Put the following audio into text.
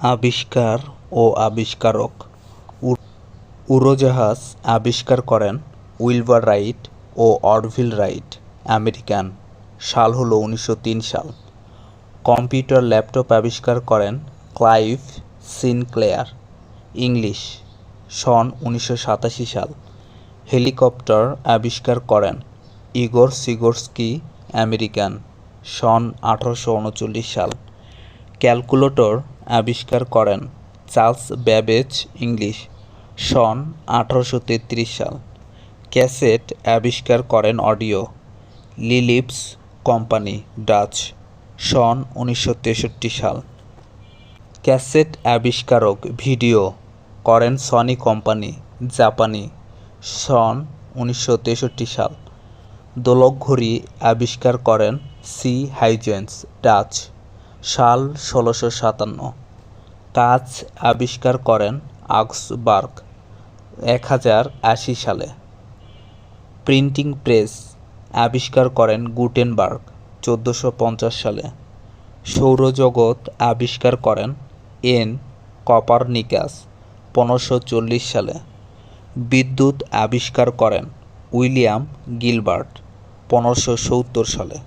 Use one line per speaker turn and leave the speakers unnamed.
আবিষ্কার ও আবিষ্কারক উড়োজাহাজ আবিষ্কার করেন উইলবার রাইট ও অরভিল রাইট, আমেরিকান। সাল হল উনিশশো তিন সাল। কম্পিউটার ল্যাপটপ আবিষ্কার করেন ক্লাইভ সিনক্লেয়ার, ইংলিশ। সন উনিশশো সাতাশি সাল। হেলিকপ্টার আবিষ্কার করেন ইগর সিগোরস্কি, আমেরিকান। সন আঠারোশো উনচল্লিশ সাল। ক্যালকুলেটর আবিষ্কার করেন চার্লস ব্যাবেজ ইংলিশ, সন আঠারোশো তেত্রিশ সাল। ক্যাসেট আবিষ্কার করেন অডিও, লিলিপস কোম্পানি, ডাচ, সন উনিশশো তেষট্টি সাল। ক্যাসেট আবিষ্কারক ভিডিও করেন সনি কোম্পানি, জাপানি, সন উনিশশো তেষট্টি সাল। দোলক ঘড়ি আবিষ্কার করেন সি হাইজেন্স, ডাচ। সাল ষোলোশো সাতান্ন। কাচ আবিষ্কার করেন আক্সবার্গ এক হাজার আশি সালে। প্রিন্টিং প্রেস আবিষ্কার করেন গুটেনবার্গ চোদ্দোশো পঞ্চাশ সালে। সৌরজগৎ আবিষ্কার করেন এন কপারনিকাস পনেরোশো চল্লিশ সালে। বিদ্যুৎ আবিষ্কার করেন উইলিয়াম গিলবার্ট পনেরোশো সত্তর সালে।